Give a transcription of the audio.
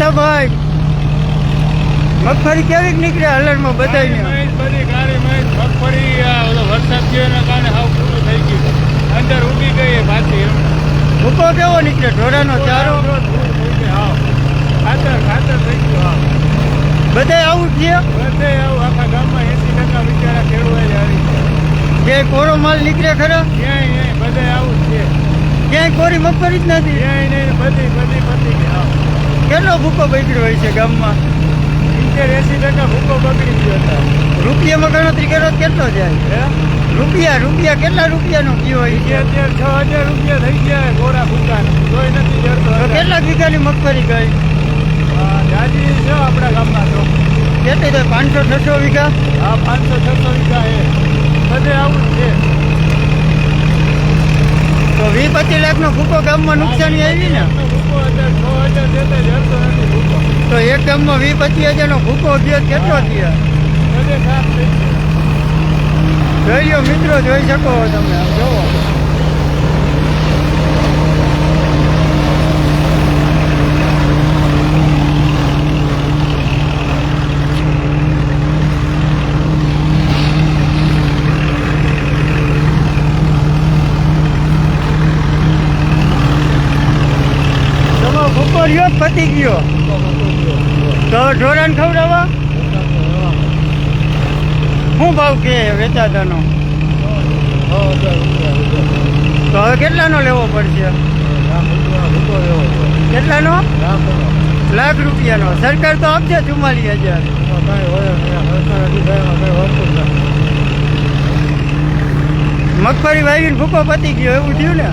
ભાઈ મગફળી કેવી નીકળે હલરમાં બધાય બધી ગાડી મગફળી આ ઓલો વરસાદ થયો એના કારણે હાવ પૂરું થઈ ગયું. અંદર ઉગી ગઈ પાછી. ભૂકો કેવો નીકળે? ઢોરાનો ચારો. ખાતર ખાતર થઈ ગયું હા બધાય આવું છે બધે આવું આખા ગામમાં એસી ટકા બિચારા ખેડૂતો જે આવી છે. ક્યાંય કોરો માલ નીકળે ખરા? ક્યાંય નહીં બધે આવું છે. ક્યાંય કોરી મગફળી જ નથી? ક્યાંય નહીં બધી બધી ગઈ હાવ. કેટલો ભૂકો બગડ્યો હોય છે ગામમાં? સિત્તેર એસી ટકા ભૂકો બગડી ગયો હતા રૂપિયામાં ગણતરી કરો કેટલો જાય? રૂપિયા રૂપિયા કેટલા રૂપિયાનો કયો હોય અત્યારે છ હજાર રૂપિયા થઈ ગયા ગોરા ભૂકા કોઈ નથી જડતો કેટલા વીઘાની મગફળી ગઈ? જાજી છે આપણા ગામમાં તો. કેટલી પાંચસો છસો વીઘા? હા પાંચસો છસો વીઘા એ બધે આવું જ છે તો પચીસ ભૂકો ગામમાં નુકસાની આવી ને? તો એક ગામમાં વીસ પચીસ હજારનો ભૂકો ગયો કેટલો થયો? જોઈ મિત્રો, જોઈ શકો તમે જોવો તમારો ભૂકો રહ્યો પતી ગયો? તો ઢોરાને ખવડાવવા શું ભાવ કે વેચાતાનો? તો હવે કેટલાનો લેવો પડશે? કેટલાનો? લાખ રૂપિયાનો. સરકાર તો આપશે ચુમ્માલીસ હજાર. મગફળી વાવીને ભૂકો પતી ગયો, એવું થયું ને?